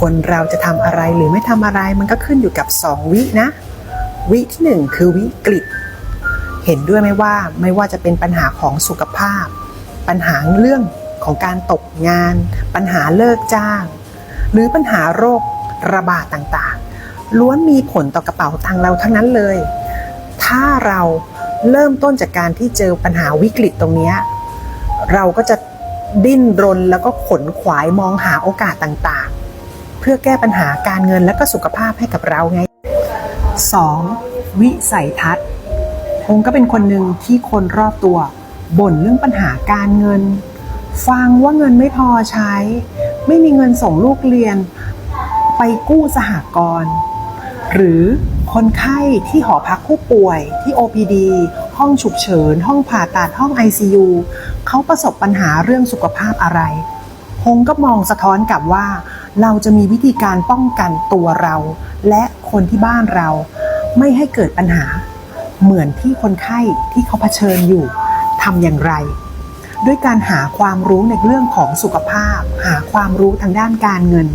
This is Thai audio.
คนเราจะทำอะไรหรือไม่ทำอะไรมันก็ขึ้นอยู่กับ 2 วินะ วิที่ 1 คือวิกฤต เห็นด้วยไหมว่าไม่ว่าจะเป็นปัญหาของสุขภาพ ปัญหาเรื่องของการตกงาน ปัญหาเลิกจ้าง หรือปัญหาโรคระบาดต่างๆ ล้วนมีผลต่อกระเป๋าตังเราทั้งนั้นเลย ถ้าเราเริ่มต้นจากการที่เจอปัญหาวิกฤตตรงนี้ เราก็จะดิ้นรนแล้วก็ขนขวายมองหาโอกาสต่างๆ เพื่อแก้ปัญหาการเงินและก็สุขภาพให้กับเราไง 2. วิสัยทัศน์คงก็เป็นคนหนึ่งที่คนรอบตัวบ่นเรื่องปัญหาการเงิน ฟังว่าเงินไม่พอใช้ ไม่มีเงินส่งลูกเรียน ไปกู้สหกรณ์หรือคนไข้ที่หอพักผู้ป่วยที่ OPD ห้องฉุกเฉิน ห้องผ่าตัดห้อง ICU เขาประสบปัญหาเรื่องสุขภาพอะไร คงก็มองสะท้อนกลับว่า เราจะมีวิธีการป้องกันตัวเรา และคนที่บ้านเรา ไม่ให้เกิดปัญหา เหมือนที่คนไข้ที่เขาเผชิญอยู่ทำอย่างไร ด้วยการหาความรู้ในเรื่องของสุขภาพ หาความรู้ทางด้านการเงิน